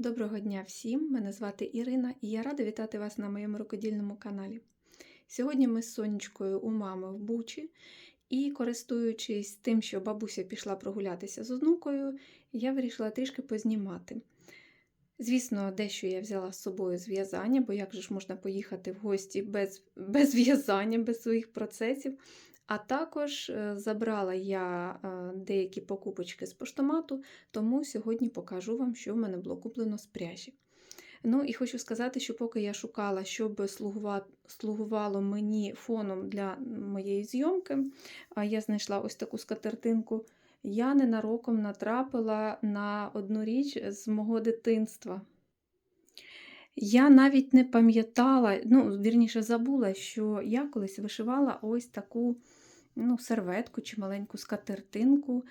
Доброго дня всім! Мене звати Ірина і я рада вітати вас на моєму рукодільному каналі. Сьогодні ми з сонечкою у мами в Бучі, і, користуючись тим, що бабуся пішла прогулятися з онукою, я вирішила трішки познімати. Звісно, дещо я взяла з собою з в'язання, бо як же ж можна поїхати в гості без, без в'язання, без своїх процесів. А також е, забрала я е, деякі покупочки з поштомату, тому сьогодні покажу вам, що в мене було куплено з пряжі. Ну і хочу сказати, що поки я шукала, щоб слугувало мені фоном для моєї зйомки, я знайшла ось таку скатертинку. Я ненароком натрапила на одну річ з мого дитинства. Я навіть не пам'ятала, ну, вірніше, забула, що я колись вишивала ось таку ну, серветку чи маленьку скатертинку.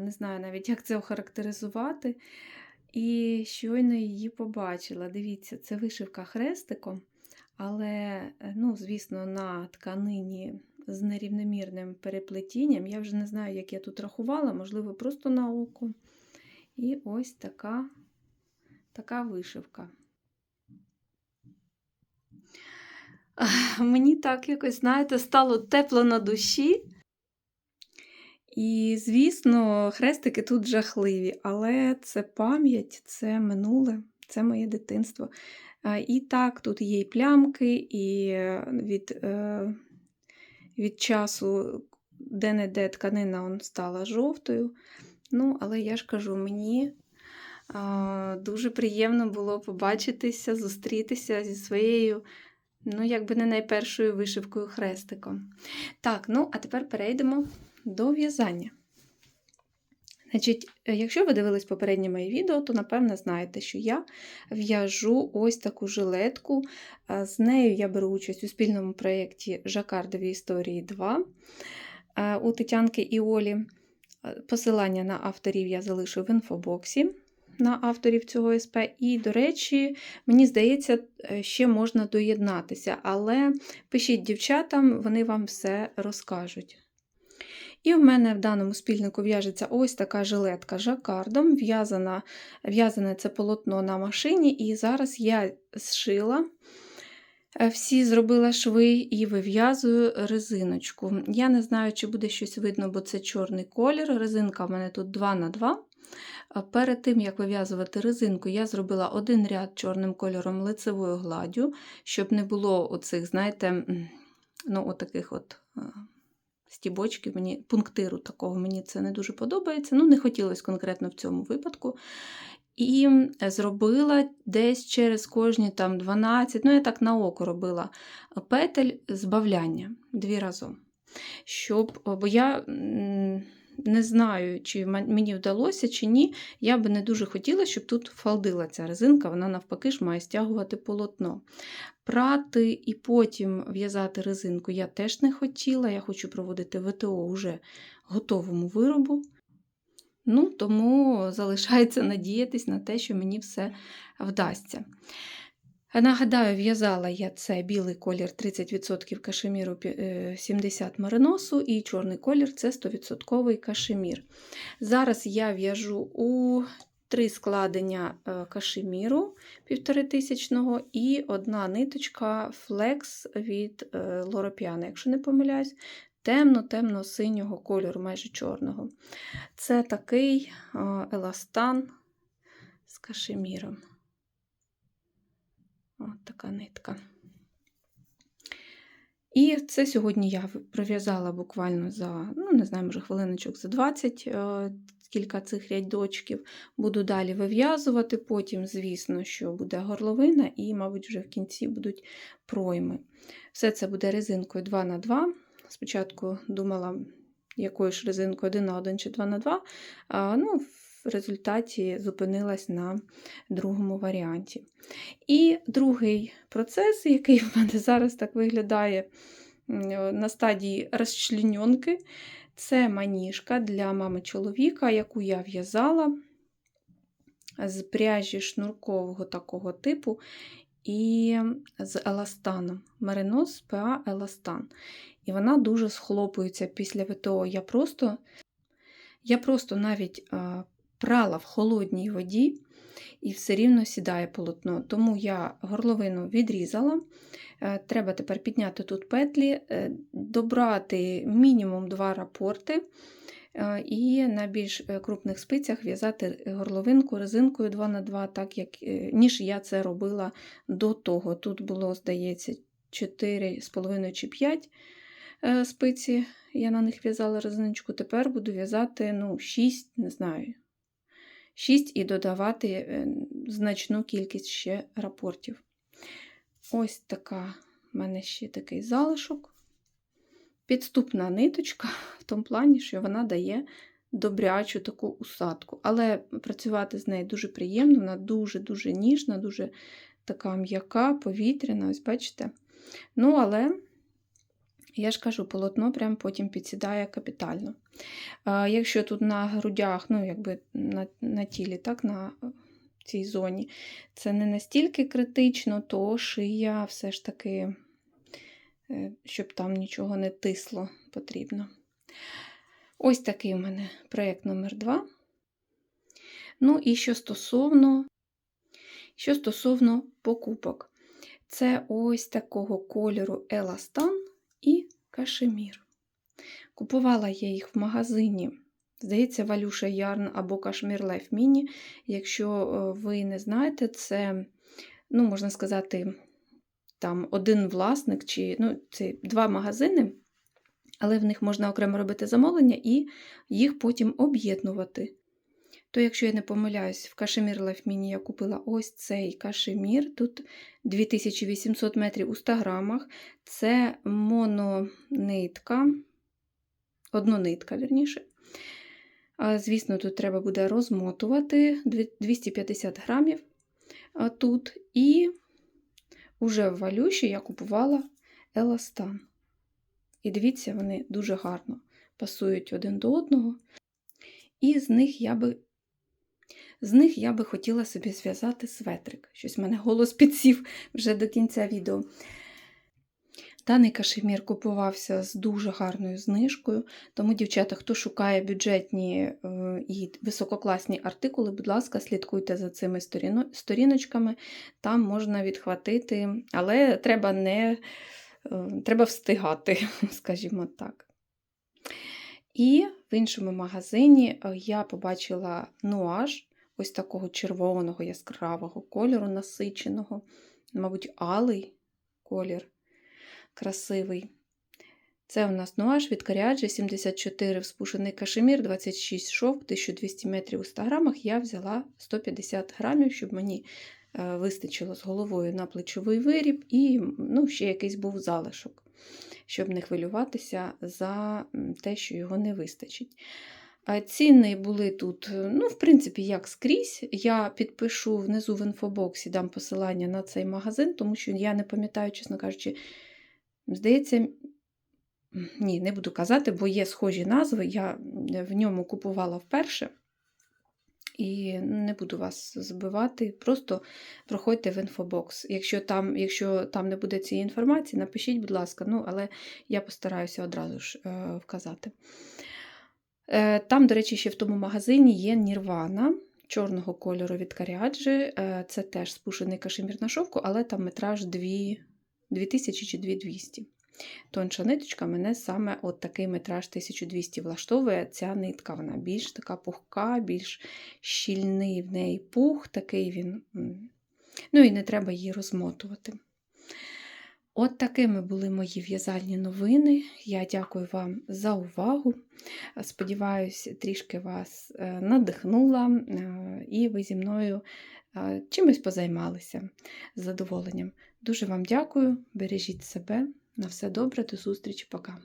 Не знаю навіть, як це охарактеризувати. І щойно її побачила. Дивіться, це вишивка хрестиком, але, е, ну, звісно, на тканині з нерівномірним переплетінням. Я вже не знаю, як я тут рахувала, можливо, просто на око. І ось така, така вишивка. Мені так якось, знаєте, стало тепло на душі. І, звісно, хрестики тут жахливі, але це пам'ять, це минуле, це моє дитинство. І так, тут є і плямки, і від е, від часу де-не-де тканина стала жовтою. Ну, Але я ж кажу, мені дуже приємно було побачитися, зустрітися зі своєю Ну, якби не найпершою вишивкою хрестиком. Так, ну, а тепер перейдемо до в'язання. Значить, е, Якщо ви дивились попереднє моє відео, то, напевно, знаєте, що я в'яжу ось таку жилетку. З нею я беру участь у спільному проєкті Жакардові історії 2 е, у Тетянки і Олі. Е, посилання на авторів я залишу в інфобоксі на авторів цього СП. І, до речі, мені здається, е, ще можна доєднатися, але пишіть дівчатам, вони вам все розкажуть. І в мене в даному спільнику в'яжеться ось така жилетка жакардом. В'язане це полотно на машині, і зараз я зшила. Е, всі зробила шви і вив'язую резиночку. Я не знаю, чи буде щось видно, бо це чорний колір. Резинка в мене тут 2 на 2 Перед тим, як вив'язувати резинку, я зробила один ряд чорним кольором лицевою гладдю, щоб не було оцих, знаєте, ну, отаких от стібочків, мені, пунктиру такого, мені це не дуже подобається. Ну, не хотілося конкретно в цьому випадку. І зробила десь через кожні там 12, ну, я так на око робила петель збавляння дві разом. Щоб, Бо я не знаю, чи мені вдалося, чи ні. Я би не дуже хотіла, щоб тут фалдила ця резинка, вона навпаки ж має стягувати полотно. Прати і потім в'язати резинку я теж не хотіла. Я хочу проводити ВТО вже готовому виробу. Ну, Тому залишається надіятись на те, що мені все вдасться. Нагадаю, в'язала я це білий колір 30% кашеміру 70 е, мариносу, і чорний колір це 100% кашемір. Зараз я в'яжу у три складення е, кашеміру 1500 і одна ниточка флекс від е, Лоропіана, якщо не помиляюсь, темно-темно-синього кольору, майже чорного. Це такий еластан з кашеміром. От така нитка. І це сьогодні я пров'язала буквально за, ну, не знаю, може, хвилиночок за 20 е, кілька цих рядочків. Буду далі вив'язувати, потім, звісно, що буде горловина, і, мабуть, вже в кінці будуть пройми. Все це буде резинкою 2х2. Спочатку думала, якою ж резинкою 1 на 1 чи 2 на 2 а, ну, в результаті зупинилась на другому варіанті. І другий процес, який в мене зараз так виглядає на стадії розчленьонки, це маніжка для мами чоловіка, яку я в'язала з пряжі шнуркового такого типу і з еластаном. Меринос ПА Еластан. І вона дуже схлопується після ВТО. Я просто я просто навіть прала в холодній воді, і все рівно сідає полотно. Тому я горловину відрізала. Е, Треба тепер підняти тут петлі, е, добрати мінімум два рапорти. е, І на більш крупних спицях в'язати горловинку резинкою 2х2, так як, ніж я це робила до того. Тут було, здається, 4,5 чи 5 е, спиці, я на них в'язала резиночку. Тепер буду в'язати ну, 6, не знаю, 6 і додавати е, значну кількість ще рапортів. Ось така в мене ще такий залишок. Підступна ниточка, в тому плані, що вона дає добрячу таку усадку. Але працювати з нею дуже приємно, вона дуже-дуже ніжна, дуже така м'яка, повітряна, ось бачите. Ну, але, я ж кажу, полотно прям потім підсідає капітально. Якщо тут на грудях, ну, якби на, на тілі, так, на цій зоні, це не настільки критично, то шия все ж таки, е, щоб там нічого не тисло, потрібно. Ось такий у мене проєкт номер 2. Ну і що стосовно, що стосовно покупок, це ось такого кольору Еластан і кашемір. Купувала я їх в магазині. Здається, Валюша Ярн або Кашмір Лайф Міні. Якщо е, ви не знаєте, це, ну, можна сказати, там один власник, чи ну, це два магазини, але в них можна окремо робити замовлення і їх потім об'єднувати. То, якщо я не помиляюсь, в Кашемір Лайф Міні я купила ось цей кашемір. Тут 2800 метрів у 100 грамах. Це мононитка, однонитка, вірніше. А, Звісно, тут треба буде розмотувати 250 грамів тут. І уже в валюші я купувала еластан. І дивіться, вони дуже гарно пасують один до одного. І з них я би з них я би хотіла собі зв'язати светрик. Щось в мене голос підсів вже до кінця відео. Даний кашемір купувався з дуже гарною знижкою, тому, дівчата, хто шукає бюджетні е, і висококласні артикули, будь ласка, слідкуйте за цими сторіночками, там можна відхватити, але треба не е, треба встигати, скажімо так. І в іншому магазині е, я побачила нуаж ось такого червоного яскравого кольору, насиченого, мабуть, алий колір красивий. Це у нас нуаж від Каріаджі 74 вспушений кашемір, 26 шов, 1200 метрів у 100 грамах. Я взяла 150 грамів, щоб мені е, вистачило з головою на плечовий виріб, і ну, ще якийсь був залишок, щоб не хвилюватися за те, що його не вистачить. Ціни були тут, ну, в принципі, як скрізь. Я підпишу внизу в інфобоксі, дам посилання на цей магазин, тому що я не пам'ятаю, чесно кажучи, здається, ні, не буду казати, бо є схожі назви. Я в ньому купувала вперше. І не буду вас збивати, просто проходьте в інфобокс. Якщо там якщо там не буде цієї інформації, напишіть, будь ласка, ну, але я постараюся одразу ж е, вказати. Е, Там, до речі, ще в тому магазині є Нірвана чорного кольору від Каріаджі. Е, Це теж спушений кашемір на шовку, але там метраж 2, 2000 чи 2200. Тонша ниточка мене саме от такий метраж 1200 влаштовує. Ця нитка вона більш така пухка, більш щільний в неї пух, такий він. Ну і не треба її розмотувати. От такими були мої в'язальні новини. Я дякую вам за увагу. Сподіваюсь, трішки вас е, надихнула, е, і ви зі мною е, чимось позаймалися з задоволенням. Дуже вам дякую, бережіть себе. На все добре, до зустрічі, пока.